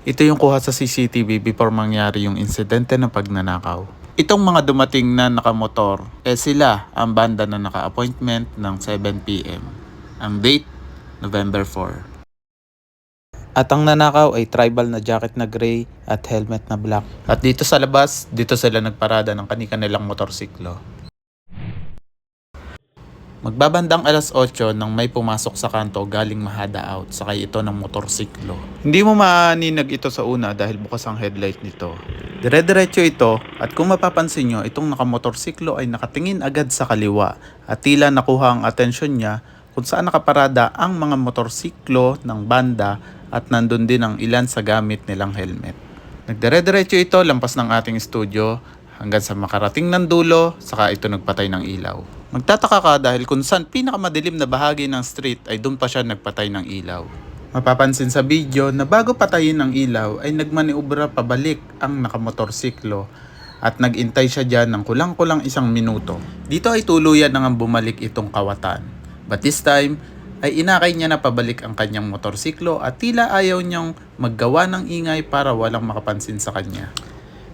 Ito yung kuha sa CCTV before mangyari yung insidente ng pagnanakaw. Itong mga dumating na nakamotor, eh sila ang banda na naka-appointment ng 7pm. Ang date, November 4. At ang nanakaw ay tribal na jacket na gray at helmet na black. At dito sa labas, dito sila nagparada ng kani-kanilang motorsiklo. Magbabandang alas 8 nang may pumasok sa kanto galing Mahada Out, sakay ito ng motorsiklo. Hindi mo maaninag ito sa una dahil bukas ang headlight nito. Dire-diretso ito at kung mapapansin nyo, itong nakamotorsiklo ay nakatingin agad sa kaliwa at tila nakuha ang atensyon niya kung saan nakaparada ang mga motorsiklo ng banda at nandun din ang ilan sa gamit nilang helmet. Nagdire-diretso ito lampas ng ating studio hanggang sa makarating ng dulo, saka ito nagpatay ng ilaw. Magtataka ka dahil kung saan pinakamadilim na bahagi ng street ay doon pa siya nagpatay ng ilaw. Mapapansin sa video na bago patayin ang ilaw ay nagmaniobra pabalik ang nakamotorsiklo at nagintay siya dyan ng kulang-kulang isang minuto. Dito ay tuluyan nang bumalik itong kawatan. But this time, ay inakay niya na pabalik ang kanyang motorsiklo at tila ayaw niyang maggawa ng ingay para walang makapansin sa kanya.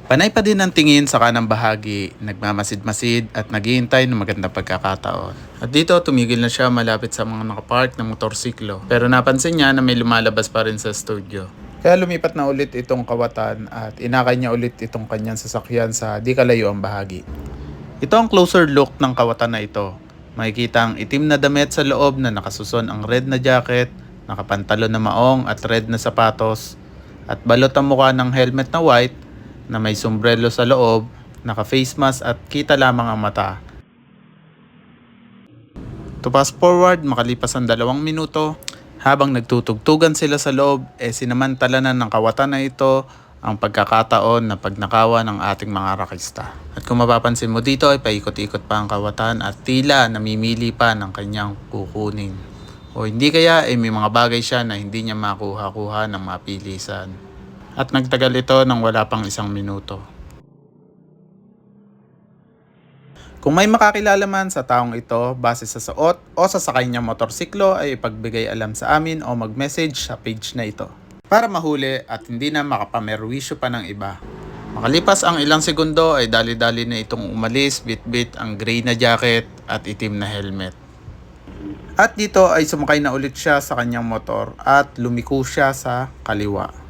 Panay pa din ang tingin sa kanang bahagi, nagmamasid-masid at naghihintay ng magandang pagkakataon. At dito tumigil na siya malapit sa mga nakapark ng motorsiklo. Pero napansin niya na may lumalabas pa rin sa studio. Kaya lumipat na ulit itong kawatan at inakay niya ulit itong kanyang sasakyan sa di kalayo ang bahagi. Ito ang closer look ng kawatan na ito. Makikita ang itim na damit sa loob na nakasuson ang red na jacket, nakapantalon na maong at red na sapatos, at balot ang mukha ng helmet na white na may sombrero sa loob, naka-face mask at kita lamang ang mata. To fast forward, makalipas ang dalawang minuto, habang nagtutugtugan sila sa loob, eh sinamantala na ng kawatan na ito ang pagkakataon na pagnakawan ng ating mga rakista. At kung mapapansin mo dito ay paikot-ikot pa ang kawatan at tila namimili pa ng kanyang kukunin. O hindi kaya ay may mga bagay siya na hindi niya makuha-kuha ng mapilisan. At nagtagal ito ng wala pang isang minuto. Kung may makakilala man sa taong ito base sa suot o sa sakay niyang motorsiklo ay ipagbigay alam sa amin o mag-message sa page na ito para mahuli at hindi na makapamerwisyo pa ng iba. Makalipas ang ilang segundo ay dali-dali na itong umalis bit-bit ang gray na jacket at itim na helmet. At dito ay sumakay na ulit siya sa kanyang motor at lumiko siya sa kaliwa.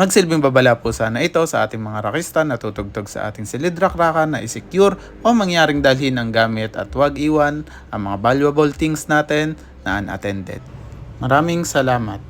Magsilbing babala po sana ito sa ating mga rakista na tutugtog sa ating silid-rakrakan na isecure o mangyaring dalhin ang gamit at huwag iwan ang mga valuable things natin na unattended. Maraming salamat.